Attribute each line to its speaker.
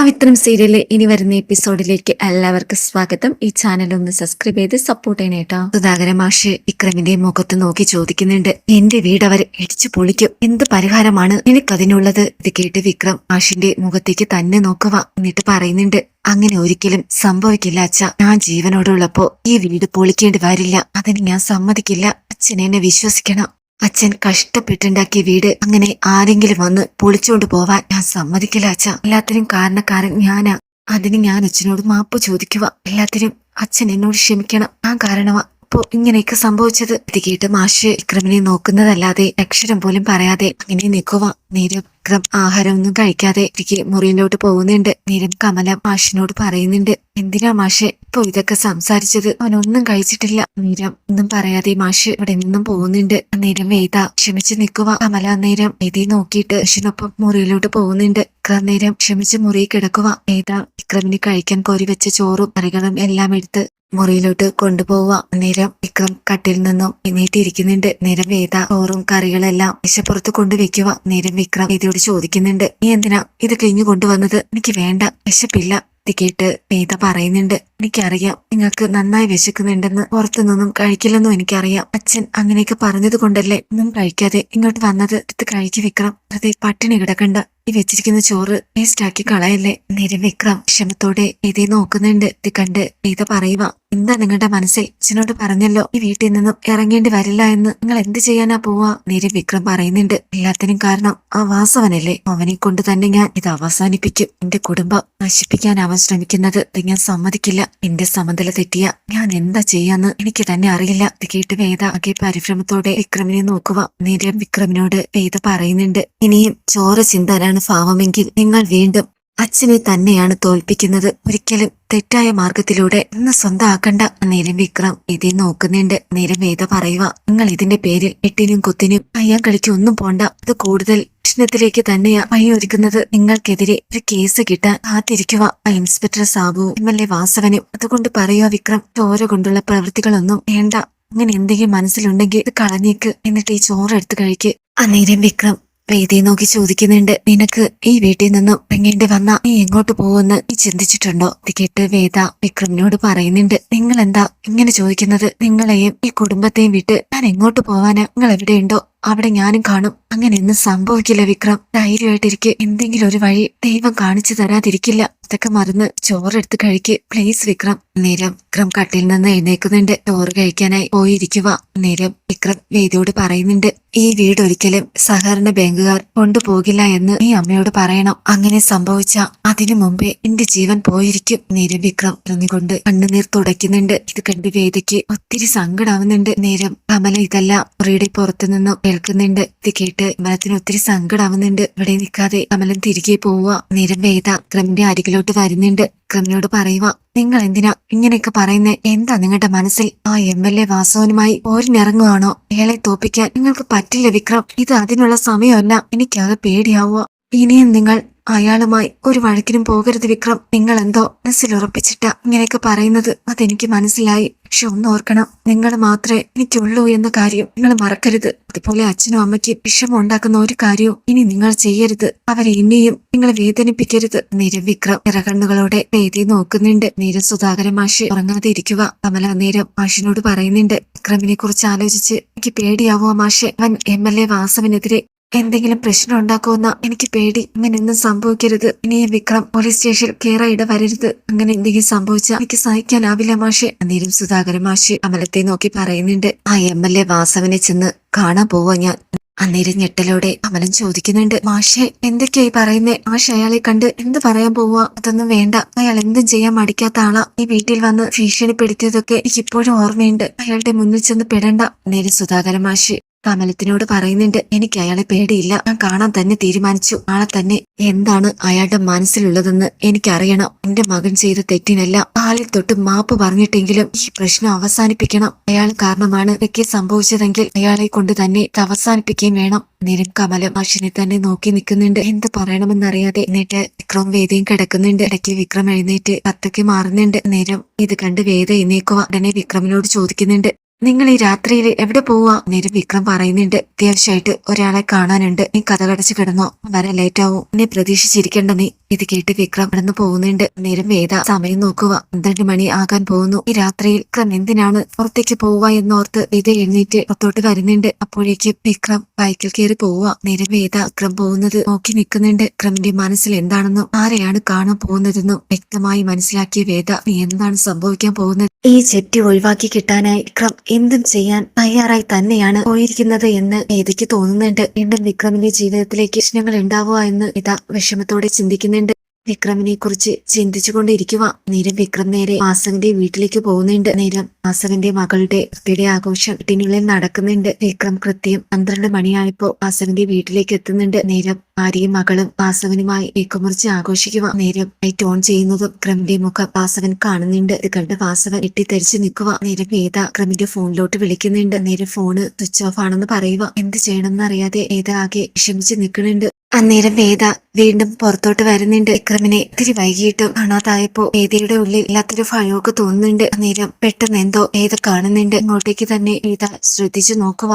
Speaker 1: പവിത്രം സീരിയലിലെ ഇനി വരുന്ന എപ്പിസോഡിലേക്ക് എല്ലാവർക്കും സ്വാഗതം. ഈ ചാനൽ ഒന്ന് സബ്സ്ക്രൈബ് ചെയ്ത് സപ്പോർട്ട് ചെയ്യണേട്ടോ സുധാകര മാഷ് വിക്രമിന്റെ മുഖത്ത് നോക്കി ചോദിക്കുന്നുണ്ട് എന്റെ വീട് അവർ ഇടിച്ചു പൊളിക്കും. എന്ത് പരിഹാരമാണ് എനിക്കതിനുള്ളത് ഇത് കേട്ട് വിക്രം മാഷിന്റെ മുഖത്തേക്ക് തന്നെ നോക്കുക എന്നിട്ട് പറയുന്നുണ്ട് അങ്ങനെ ഒരിക്കലും സംഭവിക്കില്ല അച്ഛ. ഞാൻ ജീവനോടുള്ളപ്പോ ഈ വീട് പൊളിക്കേണ്ടി വരില്ല. അതിന് ഞാൻ സമ്മതിക്കില്ല. അച്ഛനെന്നെ വിശ്വസിക്കണം. അച്ഛൻ കഷ്ടപ്പെട്ടുണ്ടാക്കിയ വീട് അങ്ങനെ ആരെങ്കിലും വന്ന് പൊളിച്ചുകൊണ്ട് പോവാൻ ഞാൻ സമ്മതിക്കില്ല അച്ഛ. എല്ലാത്തിനും കാരണക്കാരൻ ഞാനാ. അതിന് ഞാൻ അച്ഛനോട് മാപ്പ് ചോദിക്കുക എല്ലാത്തിനും അച്ഛൻ എന്നോട് ക്ഷമിക്കണം. ഞാൻ കാരണമാ അപ്പോ ഇങ്ങനെയൊക്കെ സംഭവിച്ചത്. ഇത് കേട്ട് മാഷ് വിക്രമിനെ നോക്കുന്നതല്ലാതെ അക്ഷരം പോലും പറയാതെ അങ്ങനെ നിൽക്കുക നീരം ആഹാരമൊന്നും ആഹാരം കഴിക്കാതെ എനിക്ക് മുറിയിലോട്ട് പോകുന്നുണ്ട്. നീരം കമല മാഷിനോട് പറയുന്നുണ്ട്. എന്തിനാ മാഷെ ഇപ്പൊ ഇതൊക്കെ സംസാരിച്ചത്? അവനൊന്നും കഴിച്ചിട്ടില്ല. നീരം ഒന്നും പറയാതെ മാഷ് ഇവിടെ നിന്നും പോകുന്നുണ്ട്. നേരം വേദ ക്ഷമിച്ച് നിൽക്കുക കമല നേരം വേദി നോക്കിയിട്ട് മാഷിനൊപ്പം മുറിയിലോട്ട് പോകുന്നുണ്ട്. അന്നേരം നേരം ക്ഷമിച്ച് മുറിയിൽ കിടക്കുക വേദ വിക്രമിന് കഴിക്കാൻ കോരി വെച്ച ചോറും കറികളും എല്ലാം എടുത്ത് മുറിയിലോട്ട് കൊണ്ടുപോവുക നേരം വിക്രം കട്ടിൽ നിന്നും എണീറ്റിരിക്കുന്നുണ്ട്. നേരം വേദ ചോറും കറികളെല്ലാം വിശപ്പുറത്ത് കൊണ്ടുവെക്കുക നേരം വിക്രം വേദയോട് ചോദിക്കുന്നുണ്ട് നീ എന്തിനാ ഇത് കഴിഞ്ഞു കൊണ്ടുവന്നത്? എനിക്ക് വേണ്ട വിശപ്പില്ല. കേട്ട് വേദ പറയുന്നുണ്ട്. എനിക്കറിയാം നിങ്ങൾക്ക് നന്നായി വിശക്കുന്നുണ്ടെന്ന് പുറത്തുനിന്നും കഴിക്കില്ലെന്നും എനിക്കറിയാം. അച്ഛൻ അങ്ങനെയൊക്കെ പറഞ്ഞത് കൊണ്ടല്ലേ ഒന്നും കഴിക്കാതെ ഇങ്ങോട്ട് വന്നത്. എടുത്ത് കഴിക്ക് വിക്രം വെറുതെ പട്ടിണി കിടക്കണ്ട. ഈ വെച്ചിരിക്കുന്ന ചോറ് വേസ്റ്റ് ആക്കി കളയല്ലേ. നേരം വിക്രം ക്ഷമത്തോടെ ഇതേ നോക്കുന്നുണ്ട്. ഇത് കണ്ട് വേദ പറയുക എന്താ നിങ്ങളുടെ മനസ്സിൽ അച്ഛനോട് പറഞ്ഞല്ലോ? ഈ വീട്ടിൽ നിന്നും ഇറങ്ങേണ്ടി വരില്ല എന്ന്. നിങ്ങൾ എന്ത് ചെയ്യാനാ പോവാ? നേരെ വിക്രം പറയുന്നുണ്ട് എല്ലാത്തിനും കാരണം ആ വാസവനല്ലേ. അവനെ കൊണ്ട് തന്നെ ഞാൻ ഇത് അവസാനിപ്പിക്കും. എന്റെ കുടുംബം നശിപ്പിക്കാൻ അവൻ ശ്രമിക്കുന്നത് ഞാൻ സമ്മതിക്കില്ല. എന്റെ സമനില തെറ്റിയ ഞാൻ എന്താ ചെയ്യാന്ന് എനിക്ക് തന്നെ അറിയില്ല. ഇത് കേട്ട് വേദ ആകെ പരിഭ്രമത്തോടെ വിക്രമിനെ നോക്കുക. നേരം വിക്രമിനോട് വേദ പറയുന്നുണ്ട് ഇനിയും ചോര ചിന്താനാണ് ഭാവമെങ്കിൽ നിങ്ങൾ വീണ്ടും അച്ഛനെ തന്നെയാണ് തോൽപ്പിക്കുന്നത്. ഒരിക്കലും തെറ്റായ മാർഗത്തിലൂടെ ഇന്ന് സ്വന്തമാക്കണ്ട. നേരം വിക്രം ഇതിൽ നോക്കുന്നുണ്ട്. നേരം വേദ പറയുക നിങ്ങൾ ഇതിന്റെ പേരിൽ എട്ടിനും കുത്തിനും അയ്യാൻ കളിക്ക് ഒന്നും പോണ്ട. അത് കൂടുതൽ പ്രശ്നത്തിലേക്ക് തന്നെയാ വഴിയൊരുക്കുന്നത്. നിങ്ങൾക്കെതിരെ ഒരു കേസ് കിട്ടാൻ കാത്തിരിക്കുക inspector Sabu M L A വാസവനും. അതുകൊണ്ട് പറയുക വിക്രം ചോര കൊണ്ടുള്ള പ്രവൃത്തികളൊന്നും വേണ്ട. അങ്ങനെ എന്തെങ്കിലും മനസ്സിലുണ്ടെങ്കിൽ ഇത് കളഞ്ഞേക്ക്. എന്നിട്ട് ഈ ചോറ് എടുത്തു കഴിക്ക്. അന്നേരം വിക്രം വേദി നോക്കി ചോദിക്കുന്നുണ്ട്. നിനക്ക് ഈ വീട്ടിൽ നിന്നും ഇറങ്ങേണ്ടി വന്ന നീ എങ്ങോട്ട് പോകുമെന്ന് നീ ചിന്തിച്ചിട്ടുണ്ടോ? ഇത് കേട്ട് വേദ വിക്രമിനോട് പറയുന്നുണ്ട്. നിങ്ങൾ എന്താ ഇങ്ങനെ ചോദിക്കുന്നത്? നിങ്ങളെയും ഈ കുടുംബത്തെയും വിട്ട് ഞാൻ എങ്ങോട്ട് പോവാനാ? നിങ്ങൾ എവിടെയുണ്ടോ അവിടെ ഞാനും കാണും. അങ്ങനെ ഒന്നും സംഭവിക്കില്ല വിക്രം. ധൈര്യമായിട്ടിരിക്കെ. എന്തെങ്കിലും ഒരു വഴി ദൈവം കാണിച്ചു തരാതിരിക്കില്ല. ഇതൊക്കെ മറന്ന് ചോറെടുത്ത് കഴിക്ക്. പ്ലീസ് വിക്രം. നേരം വിക്രം കട്ടിൽ നിന്ന് എഴുന്നേക്കുന്നുണ്ട് ചോറ് കഴിക്കാനായി പോയിരിക്കുക നേരം വിക്രം വേദിയോട് പറയുന്നുണ്ട്. ഈ വീട് ഒരിക്കലും സഹകരണ ബാങ്കുകാർ കൊണ്ടുപോകില്ല എന്ന് ഈ അമ്മയോട് പറയണം. അങ്ങനെ സംഭവിച്ച അതിനു മുമ്പേ എന്റെ ജീവൻ പോയിരിക്കും. നേരം വിക്രം പറഞ്ഞുകൊണ്ട് കണ്ണുനീർ തുടയ്ക്കുന്നുണ്ട്. ഇത് കണ്ട് വേദിക്ക് ഒത്തിരി സങ്കടാവുന്നുണ്ട്. നേരം കമല ഇതെല്ലാം മുറിയുടെ പുറത്തു നിന്നും കേൾക്കുന്നുണ്ട്. ഇത് കേട്ട് കമലത്തിന് ഒത്തിരി സങ്കടാവുന്നുണ്ട്. ഇവിടെ നിൽക്കാതെ കമലൻ തിരികെ പോവുക നേരം വേദ വിക്രമിന്റെ അരികിലോട്ട് വരുന്നുണ്ട്. വിക്രമിനോട് പറയുക നിങ്ങൾ എന്തിനാ ഇങ്ങനെയൊക്കെ പറയുന്നേ? എന്താ നിങ്ങളുടെ മനസ്സിൽ ആ എം എൽ എ വാസവനുമായി ഓരിനിറങ്ങുവാണോ ഏളെ തോപ്പിക്കാൻ നിങ്ങൾക്ക് പറ്റില്ല വിക്രം. ഇത് അതിനുള്ള സമയമല്ല. എനിക്കാകെ പേടിയാവുക ഇനിയും നിങ്ങൾ അയാളുമായി ഒരു വഴക്കിനും പോകരുത് വിക്രം. നിങ്ങൾ എന്തോ മനസ്സിൽ ഉറപ്പിച്ചിട്ട ഇങ്ങനെയൊക്കെ പറയുന്നത്. അതെനിക്ക് മനസ്സിലായി. പക്ഷെ ഒന്ന് ഓർക്കണം. നിങ്ങൾ മാത്രമേ എനിക്കുള്ളൂ എന്ന കാര്യം നിങ്ങൾ മറക്കരുത്. അതുപോലെ അച്ഛനും അമ്മയ്ക്ക് വിഷമം ഉണ്ടാക്കുന്ന ഒരു കാര്യവും ഇനി നിങ്ങൾ ചെയ്യരുത്. അവരെ ഇനിയും നിങ്ങൾ വേദനിപ്പിക്കരുത്. നേരം വിക്രം ഇറകണ്ണുകളോടെ വേദി നോക്കുന്നുണ്ട്. നീരം സുധാകരൻ മാഷി ഉറങ്ങാതെ ഇരിക്കുക. കമല നേരം മാഷിനോട് പറയുന്നുണ്ട്. വിക്രമിനെ കുറിച്ച് ആലോചിച്ച് എനിക്ക് പേടിയാവോ മാഷെ? അവൻ എം എൽ എ വാസവനെതിരെ എന്തെങ്കിലും പ്രശ്നം ഉണ്ടാക്കുമെന്ന എനിക്ക് പേടി. അങ്ങനെ ഒന്നും സംഭവിക്കരുത്. ഇനി വിക്രം പോലീസ് സ്റ്റേഷനിൽ കയറ ഇടവരരുത് അങ്ങനെ എന്തെങ്കിലും സംഭവിച്ചാൽ എനിക്ക് സഹിക്കാനാവില്ല മാഷെ. അന്നേരം സുധാകരൻ മാഷെ അമലത്തെ നോക്കി പറയുന്നുണ്ട്. ആ എം എൽ എ വാസവനെ ചെന്ന് കാണാൻ പോവാ ഞാൻ. അന്നേരം ഞെട്ടലോടെ അമലൻ ചോദിക്കുന്നുണ്ട് മാഷെ എന്തൊക്കെയായി പറയുന്നേ? മാഷ് അയാളെ കണ്ട് എന്ത് പറയാൻ പോവാ? അതൊന്നും വേണ്ട. അയാൾ എന്തും ചെയ്യാൻ മടിക്കാത്ത ആളാ. ഈ വീട്ടിൽ വന്ന് ഭീഷണിപ്പെടുത്തിയതൊക്കെ എനിക്ക് ഇപ്പോഴും ഓർമ്മയുണ്ട്. അയാളുടെ മുന്നിൽ ചെന്ന് പെടണ്ട. അന്നേരം സുധാകരൻ മാഷി കമലത്തിനോട് പറയുന്നുണ്ട് എനിക്ക് അയാളെ പേടിയില്ല. ഞാൻ കാണാൻ തന്നെ തീരുമാനിച്ചു. നാളെ തന്നെ എന്താണ് അയാളുടെ മനസ്സിലുള്ളതെന്ന് എനിക്കറിയണം. എന്റെ മകൻ ചെയ്ത തെറ്റിനെല്ലാം. ആളിൽ തൊട്ട് മാപ്പ് പറഞ്ഞിട്ടെങ്കിലും ഈ പ്രശ്നം അവസാനിപ്പിക്കണം. അയാൾ കാരണമാണ് ഇതൊക്കെ സംഭവിച്ചതെങ്കിൽ അയാളെ കൊണ്ട് തന്നെ ഇത് അവസാനിപ്പിക്കുകയും വേണം. നിരം കമലം മാഷിനെ തന്നെ നോക്കി നിൽക്കുന്നുണ്ട്. എന്ത് പറയണമെന്നറിയാതെ എന്നിട്ട് വിക്രം വേദയും കിടക്കുന്നുണ്ട്. ഇടയ്ക്ക് വിക്രം എഴുന്നേറ്റ് കത്തൊക്കെ മാറുന്നുണ്ട്. നേരം ഇത് കണ്ട് വേദ എഴുന്നേക്കുക ഉടനെ വിക്രമിനോട് ചോദിക്കുന്നുണ്ട്. നിങ്ങൾ ഈ രാത്രിയിൽ എവിടെ പോവാ? നേരം വിക്രം പറയുന്നുണ്ട്. അത്യാവശ്യമായിട്ട് ഒരാളെ കാണാനുണ്ട്. നീ കഥ കടച്ച് കിടന്നോ. വരാൻ ലേറ്റ് ആവും. എന്നെ പ്രതീക്ഷിച്ചിരിക്കേണ്ട നീ ഇത് കേട്ട് വിക്രം നടന്നു പോകുന്നുണ്ട്. നേരം വേദ സമയം നോക്കുക. പന്ത്രണ്ട് മണി ആകാൻ പോകുന്നു. ഈ രാത്രിയിൽ വിക്രം എന്തിനാണ് പുറത്തേക്ക് പോവുക എന്നോർത്ത് വേദ എഴുന്നേറ്റ് പുറത്തോട്ട് വരുന്നുണ്ട്. അപ്പോഴേക്കും വിക്രം ബൈക്കിൽ കയറി പോവുക. നേരം വേദ വിക്രം പോകുന്നത് നോക്കി നിൽക്കുന്നുണ്ട്. വിക്രമിന്റെ മനസ്സിൽ എന്താണെന്നും ആരെയാണ് കാണാൻ പോകുന്നതെന്നും വ്യക്തമായി മനസ്സിലാക്കിയ വേദ നീ എന്താണ് സംഭവിക്കാൻ പോകുന്നത്? ഈ ചെറ്റി ഒഴിവാക്കി കിട്ടാനായി വിക്രം എന്തും ചെയ്യാൻ തയ്യാറായി തന്നെയാണ് പോയിരിക്കുന്നത് എന്ന് വേദയ്ക്ക് തോന്നുന്നുണ്ട്. വീണ്ടും വിക്രമിന്റെ ജീവിതത്തിലേക്ക് പ്രശ്നങ്ങൾ ഉണ്ടാവുക എന്ന് ഇതാ വിഷമത്തോടെ ചിന്തിക്കുന്നുണ്ട്. വിക്രമിനെ കുറിച്ച് ചിന്തിച്ചുകൊണ്ടിരിക്കുക. നേരം വിക്രം നേരെ വാസകന്റെ വീട്ടിലേക്ക് പോകുന്നുണ്ട്. നേരം വാസകന്റെ മകളുടെ ബർത്ത്ഡേ ആഘോഷം ടിനുള്ളിൽ നടക്കുന്നുണ്ട്. വിക്രം കൃത്യം പന്ത്രണ്ട് മണിയായപ്പോ വാസകന്റെ വീട്ടിലേക്ക് എത്തുന്നുണ്ട്. നേരം ഭാര്യയും മകളും വാസവനുമായി കേക്കുമുറിച്ച് ആഘോഷിക്കുക. നേരം ലൈറ്റ് ഓൺ ചെയ്യുന്നതും ക്രമിന്റെ മുഖം വാസവൻ കാണുന്നുണ്ട്. ഇത് കണ്ട് വാസവൻ ഇട്ടിത്തെരിച്ച് നിൽക്കുക. നേരം വേദ ക്രമിന്റെ ഫോണിലോട്ട് വിളിക്കുന്നുണ്ട്. നേരം ഫോണ് സ്വിച്ച് ഓഫ് ആണെന്ന് പറയുക. എന്ത് ചെയ്യണമെന്ന് അറിയാതെ വേദ ആകെ വിഷമിച്ച് നിൽക്കുന്നുണ്ട്. അന്നേരം വേദ വീണ്ടും പുറത്തോട്ട് വരുന്നുണ്ട്. വിക്രമിനെ ഇത്തിരി വൈകിട്ടും കാണാതായപ്പോ വേദയുടെ ഉള്ളിൽ ഇല്ലാത്തൊരു ഭയമൊക്കെ തോന്നുന്നുണ്ട്. അന്നേരം പെട്ടെന്ന് എന്തോ വേദ കാണുന്നുണ്ട്. ഇങ്ങോട്ടേക്ക് തന്നെ വേദ ശ്രദ്ധിച്ചു നോക്കുക